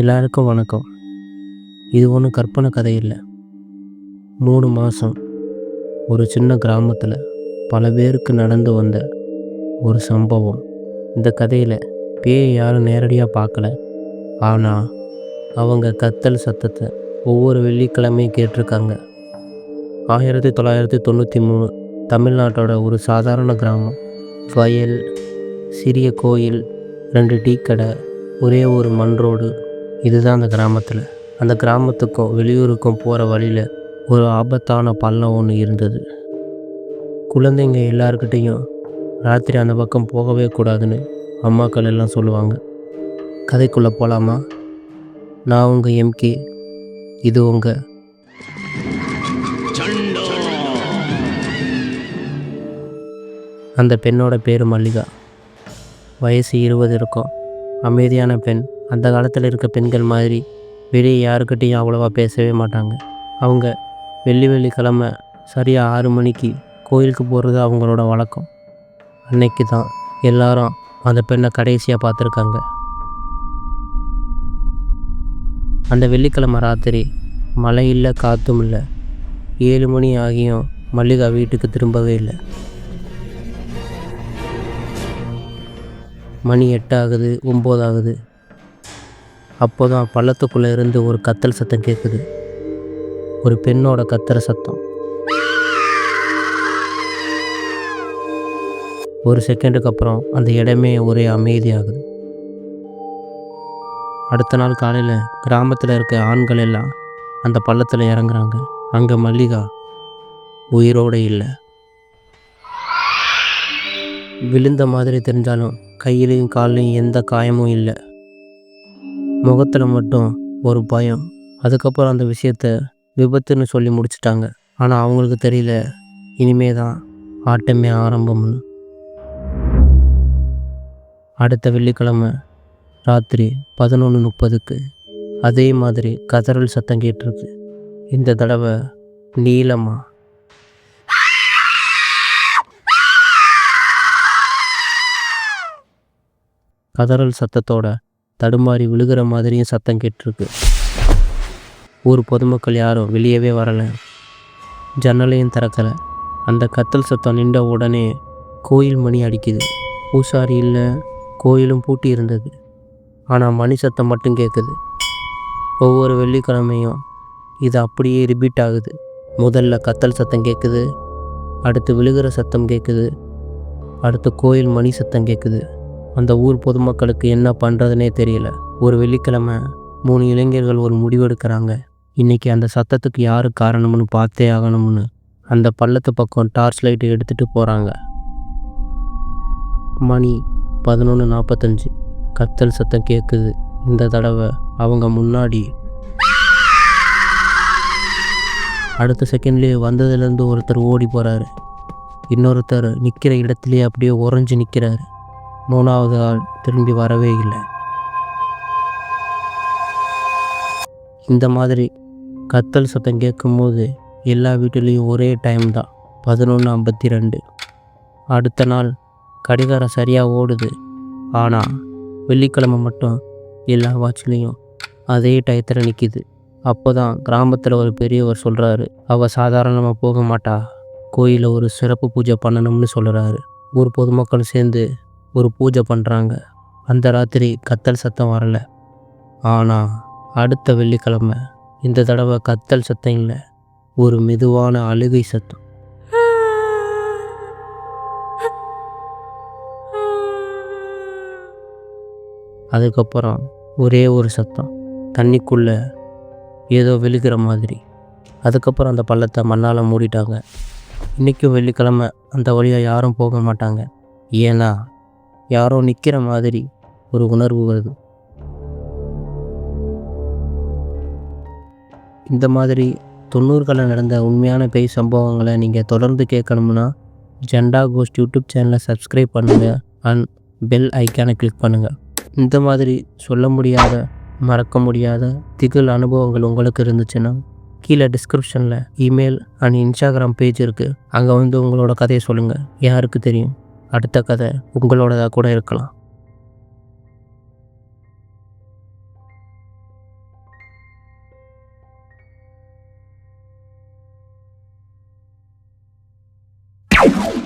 எல்லாருக்கும் வணக்கம். இது ஒன்றும் கற்பனை கதை இல்லை. மூணு மாதம் ஒரு சின்ன கிராமத்தில் பல பேருக்கு நடந்து வந்த ஒரு சம்பவம். இந்த கதையில் பேய் யாரும் நேரடியாக பார்க்கல ஆனால் அவங்க கத்தல் சத்தத்தை ஒவ்வொரு வெள்ளிக்கிழமையும் கேட்டிருக்காங்க. ஆயிரத்தி தொள்ளாயிரத்தி தொண்ணூற்றி மூணு தமிழ்நாட்டோட ஒரு சாதாரண கிராமம். வயல் சிறிய கோயில் ரெண்டு டீ கடை ஒரே ஒரு மண் ரோடு இதுதான் அந்த கிராமத்தில். அந்த கிராமத்துக்கும் வெளியூருக்கும் போகிற வழியில் ஒரு ஆபத்தான பள்ளம் ஒன்று இருந்தது. குழந்தைங்க எல்லாருக்கிட்டேயும் ராத்திரி அந்த பக்கம் போகவே கூடாதுன்னு அம்மாக்கள் எல்லாம் சொல்லுவாங்க. கதைக்குள்ளே போகலாமா நான் உங்கள் எம்கே இது உங்கள் அந்த பெண்ணோட பேர் மல்லிகா. வயசு இருபது இருக்கும். அமைதியான பெண். அந்த காலத்தில் இருக்க பெண்கள் மாதிரி வெளியே யாருக்கிட்டேயும் அவ்வளோவா பேசவே மாட்டாங்க. அவங்க வெள்ளி வெள்ளிக்கிழமை சரியாக ஆறு மணிக்கு கோயிலுக்கு போகிறது அவங்களோட வழக்கம். அன்னைக்கு தான் எல்லாரும் அந்த பெண்ணை கடைசியாக பார்த்துருக்காங்க. அந்த வெள்ளிக்கிழமை ராத்திரி மழை இல்லை காற்றும் இல்லை. ஏழு மணி ஆகியும் மல்லிகா வீட்டுக்கு திரும்பவே இல்லை. மணி எட்டாகுது ஒம்பது அப்போதான் அப்போ தான் பள்ளத்துக்குள்ளே இருந்து ஒரு கத்தல் சத்தம் கேட்குது. ஒரு பெண்ணோட கத்துற சத்தம். ஒரு செகண்டுக்கு அப்புறம் அந்த இடமே ஒரே அமைதியாகுது. அடுத்த நாள் காலையில் கிராமத்தில் இருக்க ஆண்கள் எல்லாம் அந்த பள்ளத்தில் இறங்குறாங்க. அங்கே மல்லிகா உயிரோடு இல்லை. விழுந்த மாதிரி தெரிஞ்சாலும் கையிலையும் கால்லையும் எந்த காயமும் இல்லை. முகத்தில் மட்டும் ஒரு பயம். அதுக்கப்புறம் அந்த விஷயத்த விபத்துன்னு சொல்லி முடிச்சிட்டாங்க. ஆனால் அவங்களுக்கு தெரியல. இனிமே தான் ஆட்டமே ஆரம்பம்னு. அடுத்த வெள்ளிக்கிழமை ராத்திரி பதினொன்று முப்பதுக்கு அதே மாதிரி கதறல் சத்தம் கேட்டிருக்கு. இந்த தடவை நீளமாக கதறல் சத்தத்தோட தடுமாறி விழுகிற மாதிரியும் சத்தம் கேட்டிருக்கு. ஊர் பொதுமக்கள் யாரும் வெளியவே வரலை. ஜன்னலையும் திறக்கலை. அந்த கத்தல் சத்தம் நின்ற உடனே கோயில் மணி அடிக்குது. பூசாரி இல்லை கோயிலும் பூட்டி இருந்தது. ஆனால் மணி சத்தம் மட்டும் கேட்குது ஒவ்வொரு வெள்ளிக்கிழமையும் இது அப்படியே ரிப்பீட் ஆகுது. முதல்ல கத்தல் சத்தம் கேட்குது அடுத்து விழுகிற சத்தம் கேட்குது அடுத்து கோயில் மணி சத்தம் கேட்குது அந்த ஊர் பொதுமக்களுக்கு என்ன பண்ணுறதுனே தெரியல. ஒரு வெள்ளிக்கிழமை மூணு இளைஞர்கள் ஒரு முடிவெடுக்கிறாங்க இன்றைக்கி அந்த சத்தத்துக்கு யார் காரணம்னு பார்த்தே ஆகணும்னு அந்த பள்ளத்து பக்கம் டார்ச் லைட்டு எடுத்துகிட்டு போகிறாங்க மணி பதினொன்று நாற்பத்தஞ்சு கத்தல் சத்தம் கேட்குது இந்த தடவை அவங்க முன்னாடி. அடுத்த செகண்ட்லேயே வந்ததுலேருந்து ஒருத்தர் ஓடி போகிறாரு இன்னொருத்தர் நிற்கிற இடத்துலையே அப்படியே உறைஞ்சி நிற்கிறாரு மூணாவது ஆள் திரும்பி வரவே இல்லை. இந்த மாதிரி கத்தல் சத்தம் கேட்கும்போது எல்லா வீட்டிலையும் ஒரே டைம் தான். பதினொன்று ஐம்பத்தி ரெண்டு அடுத்த நாள் கடிகாரம் சரியாக ஓடுது. ஆனால் வெள்ளிக்கிழமை மட்டும் எல்லா வாட்ச்லேயும் அதே டயத்தில் நிற்கிது அப்போ தான் கிராமத்தில் ஒரு பெரியவர் சொல்கிறாரு அவள் சாதாரணமாக போக மாட்டா. கோயிலில் ஒரு சிறப்பு பூஜை பண்ணணும்னு சொல்கிறாரு ஊர் பொதுமக்கள் சேர்ந்து ஒரு பூஜை பண்ணுறாங்க அந்த ராத்திரி கத்தல் சத்தம் வரல. ஆனால் அடுத்த வெள்ளிக்கிழமை இந்த தடவை கத்தல் சத்தம் இல்லை. ஒரு மெதுவான அழுகை சத்தம். அதுக்கப்புறம் ஒரே ஒரு சத்தம். தண்ணிக்குள்ளே ஏதோ விழுகிற மாதிரி. அதுக்கப்புறம் அந்த பள்ளத்தை மண்ணால் மூடிட்டாங்க. இன்றைக்கும் வெள்ளிக்கிழமை அந்த வழியாக யாரும் போக மாட்டாங்க. ஏன்னா யாரோ நிற்கிற மாதிரி ஒரு உணர்வு வருது. இந்த மாதிரி தொண்ணூறுகளில் நடந்த உண்மையான பேய் சம்பவங்களை நீங்கள் தொடர்ந்து கேட்கணும்னா ஜெண்டா கோஸ்ட் யூடியூப் சேனலை சப்ஸ்கிரைப் பண்ணுங்கள் அண்ட் பெல் ஐக்கானை கிளிக் பண்ணுங்கள் இந்த மாதிரி சொல்ல முடியாத மறக்க முடியாத திகில் அனுபவங்கள் உங்களுக்கு இருந்துச்சுன்னா கீழே டிஸ்கிரிப்ஷனில் இமெயில் அண்ட் இன்ஸ்டாகிராம் பேஜ் இருக்குது அங்கே வந்து உங்களோட கதையை சொல்லுங்கள் யாருக்கு தெரியும்? அடுத்த கதை உங்களோடதாக கூட இருக்கலாம்.